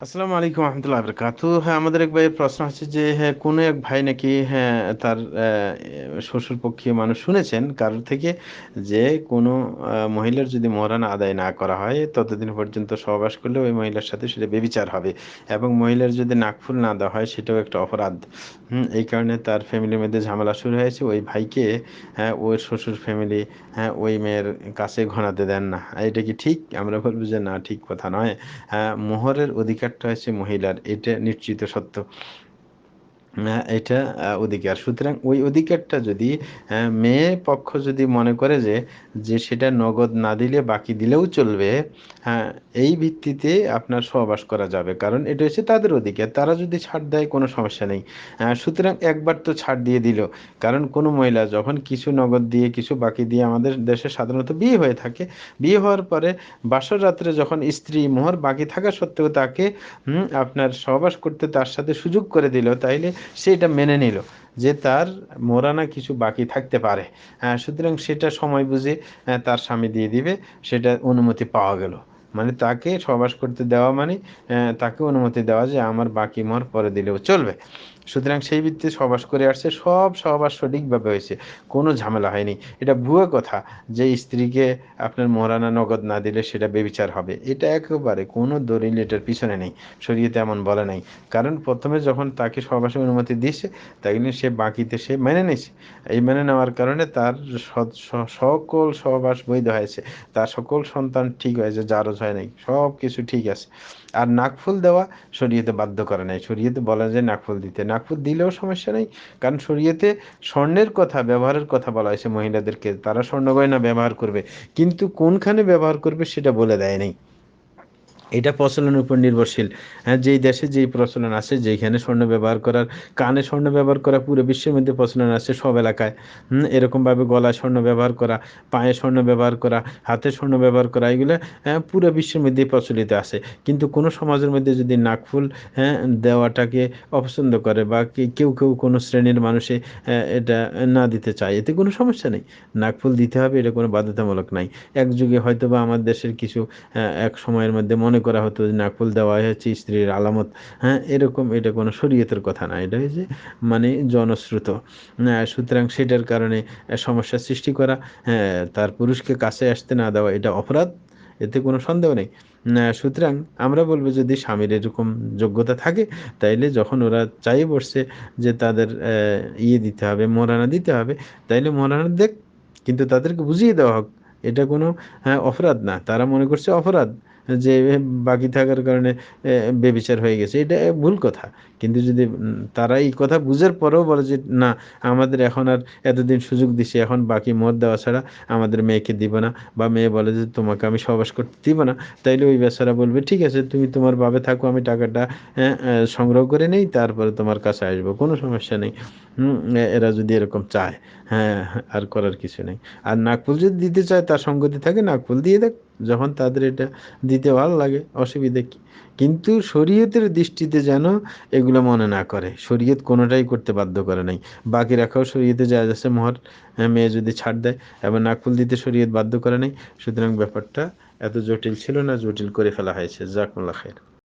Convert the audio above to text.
আসসালামু আলাইকুম রহমতুল্লাহ বরকাত হ্যাঁ আমাদের এক ভাইয়ের প্রশ্ন আছে যে হ্যাঁ কোনো এক ভাই নাকি হ্যাঁ তার শ্বশুর পক্ষীয় মানুষ শুনেছেন কারোর থেকে যে কোনো মহিলার যদি মরানা আদায় না করা হয়, ততদিন পর্যন্ত সহবাস করলে ওই মহিলার সাথে সেটা বেবিচার হবে এবং মহিলার যদি নাকফুল না দেওয়া হয়, সেটাও একটা অপরাধ। এই কারণে তার ফ্যামিলির মধ্যে ঝামেলা শুরু হয়েছে। ওই ভাইকে হ্যাঁ ওই শ্বশুর ফ্যামিলি হ্যাঁ ওই মেয়ের কাছে ঘনাতে দেন না। এটা কি ঠিক? আমরা বলব যে না, ঠিক কথা নয়। হ্যাঁ মোহরের অধিকারটা হয়েছে মহিলার এটা নিশ্চিত সত্য। এটা অধিকার সুতরাং ওই অধিকারটা যদি মেয়ে পক্ষ যদি মনে করে যে যে সেটা নগদ না দিলে বাকি দিলেও চলবে হ্যাঁ এই ভিত্তিতে আপনার সহবাস করা যাবে। কারণ এটা হচ্ছে তাদের অধিকার, তারা যদি ছাড় দেয় কোনো সমস্যা নেই। সুতরাং একবার তো ছাড় দিয়ে দিল। কারণ কোনো মহিলা যখন কিছু নগদ দিয়ে, কিছু বাকি দিয়ে আমাদের দেশে সাধারণত বিয়ে হয়ে থাকে, বিয়ে হওয়ার পরে বাসর রাত্রে যখন স্ত্রী মোহর বাকি থাকা সত্ত্বেও তাকে আপনার সহবাস করতে তার সাথে সুযোগ করে দিল, তাইলে সে এটা মেনে নিল যে তার মোরানা কিছু বাকি থাকতে পারে। সুতরাং সেটা সময় বুঝে তার স্বামী দিয়ে দিবে, সেটা অনুমতি পাওয়া গেল। মানে তাকে সবাস করতে দেওয়া মানে তাকে অনুমতি দেওয়া যে আমার বাকি মর পরে দিলেও চলবে। সুতরাং সেই ভিত্তিতে সহবাস করে আসছে। সব সহবাস সঠিকভাবে হয়েছে। কোনো ঝামেলা হয়নি। এটা ভুয়ো কথা যে স্ত্রীকে আপনার মহারানা নগদ না দিলে সেটা বেবিচার হবে। এটা একেবারে কোনো দলিল এটার পিছনে নেই। শরীয়তে এমন বলে নাই। কারণ প্রথমে যখন তাকে সহবাসের অনুমতি দিয়েছে তাই সে বাকিতে সে মেনে নিয়েছে। এই মেনে নেওয়ার কারণে তার সকল সহবাস বৈধ হয়েছে। তার সকল সন্তান ঠিক হয়েছে, জারজ হয় নাই। সব কিছু ঠিক আছে। আর নাকফুল দেওয়া শরীয়তে বাধ্য করে নাই। শরীয়তে বলা যায় নাকফুল দিতে। নাকফুল দিলেও সমস্যা নেই। কারণ শরীয়তে স্বর্ণের কথা, ব্যবহারের কথা বলা হয়েছে মহিলাদেরকে। তারা স্বর্ণ গয়না ব্যবহার করবে। কিন্তু কোনখানে ব্যবহার করবে সেটা বলে দেয় নাই। এটা প্রচলনের উপর নির্ভরশীল। হ্যাঁ যেই দেশে যেই প্রচলন আছে যেখানে স্বর্ণ ব্যবহার করার, কানে স্বর্ণ ব্যবহার করা, পুরো বিশ্বের মধ্যে প্রচলন আছে সব এলাকায়। এরকমভাবে গলায় স্বর্ণ ব্যবহার করা, পায়ে স্বর্ণ ব্যবহার করা, হাতে স্বর্ণ ব্যবহার করা, এগুলো হ্যাঁ পুরো বিশ্বের মধ্যে প্রচলিত আছে। কিন্তু কোনো সমাজের মধ্যে যদি নাকফুল হ্যাঁ দেওয়াটাকে অপছন্দ করে বা কেউ কেউ কোনো শ্রেণির মানুষে এটা না দিতে চায়, এতে কোনো সমস্যা নেই। নাকফুল দিতে হবে, এটা কোনো বাধ্যতামূলক নাই। এক যুগে হয়তো বা আমার দেশের কিছু এক সময়ের মধ্যে মনে মনে করা হতো যে নাকফুল দেওয়া হচ্ছে স্ত্রীর আলামত। হ্যাঁ এরকম এটা কোনো শরীয়তের কথা না, এটা হয়েছে মানে জনশ্রুত। সুতরাং সেটার কারণে সমস্যার সৃষ্টি করা হ্যাঁ তার পুরুষকে কাছে আসতে না দেওয়া এটা অপরাধ, এতে কোনো সন্দেহ নেই। সুতরাং আমরা বলব যদি স্বামীর এরকম যোগ্যতা থাকে, তাইলে যখন ওরা চাই বসছে যে তাদের ইয়ে দিতে হবে, মরানা দিতে হবে, তাইলে মরানা দেখ, কিন্তু তাদেরকে বুঝিয়ে দেওয়া হোক। এটা কোনো হ্যাঁ অপরাধ না, তারা মনে করছে অপরাধ। যে বাকি থাকার কারণে বেবিচার হয়ে গেছে। এটা ভুল কথা। কিন্তু যদি তারা এই কথা বুঝার পরেও বলে যে, না, আমাদের এখন আর এতদিন সুযোগ দিছে, এখন বাকি মত দেওয়া ছাড়া আমাদের মেয়েকে দিব না বা মেয়ে বলে যে, তোমাকে আমি সবাস করতে দিব না। তাইলে ওই বেচারা বলবে, ঠিক আছে, তুমি তোমার বাবে থাকো, আমি টাকাটা সংগ্রহ করে নেই, তারপরে তোমার কাছে আসব। কোনো সমস্যা নেই। এরা যদি এরকম চায় হ্যাঁ আর করার কিছু নেই। আর নাকফুল যদি দিতে চায়, তার সঙ্গতি থাকে নাকফুল দিয়ে দেখ। যখন তাদের এটা দিতে ভালো লাগে, অসুবিধে কি? কিন্তু শরীয়তের দৃষ্টিতে যেন এগুলো মনে না করে। শরীয়ত কোনোটাই করতে বাধ্য করে নাই। বাকি রাখাও শরীয়তে যা যাচ্ছে মহর মেয়ে যদি ছাড় দেয় এবং নাকুল দিতে শরীয়ত বাধ্য করে নাই, সুতরাং ব্যাপারটা এত জটিল ছিল না, জটিল করে ফেলা হয়েছে। জাকুল্লা খায়ের